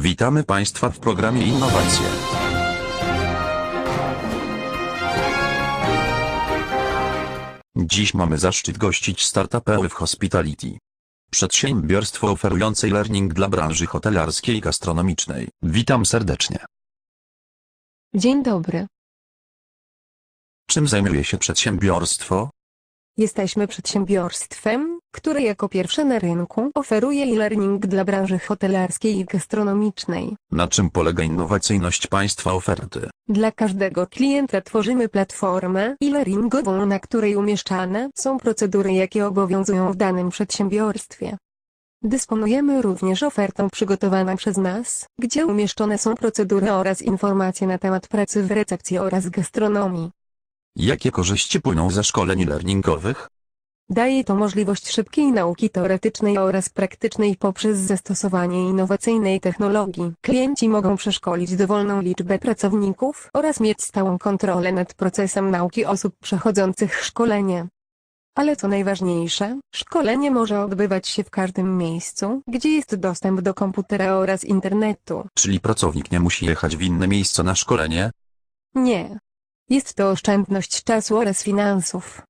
Witamy Państwa w programie Innowacje. Dziś mamy zaszczyt gościć startupy w Hospitality. Przedsiębiorstwo oferujące learning dla branży hotelarskiej i gastronomicznej. Witam serdecznie. Dzień dobry. Czym zajmuje się przedsiębiorstwo? Jesteśmy przedsiębiorstwem, które jako pierwsze na rynku oferuje e-learning dla branży hotelarskiej i gastronomicznej. Na czym polega innowacyjność Państwa oferty? Dla każdego klienta tworzymy platformę e-learningową, na której umieszczane są procedury, jakie obowiązują w danym przedsiębiorstwie. Dysponujemy również ofertą przygotowaną przez nas, gdzie umieszczone są procedury oraz informacje na temat pracy w recepcji oraz gastronomii. Jakie korzyści płyną ze szkoleń learningowych? Daje to możliwość szybkiej nauki teoretycznej oraz praktycznej poprzez zastosowanie innowacyjnej technologii. Klienci mogą przeszkolić dowolną liczbę pracowników oraz mieć stałą kontrolę nad procesem nauki osób przechodzących szkolenie. Ale co najważniejsze, szkolenie może odbywać się w każdym miejscu, gdzie jest dostęp do komputera oraz internetu. Czyli pracownik nie musi jechać w inne miejsce na szkolenie? Nie. Jest to oszczędność czasu oraz finansów.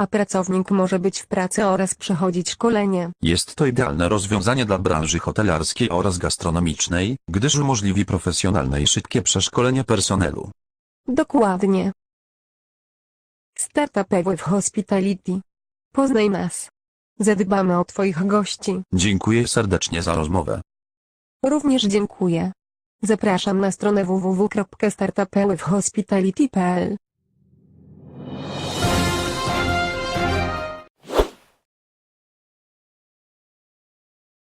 A pracownik może być w pracy oraz przechodzić szkolenie. Jest to idealne rozwiązanie dla branży hotelarskiej oraz gastronomicznej, gdyż umożliwi profesjonalne i szybkie przeszkolenie personelu. Dokładnie. Startup w Hospitality. Poznaj nas. Zadbamy o Twoich gości. Dziękuję serdecznie za rozmowę. Również dziękuję. Zapraszam na stronę www.startupewhospitality.pl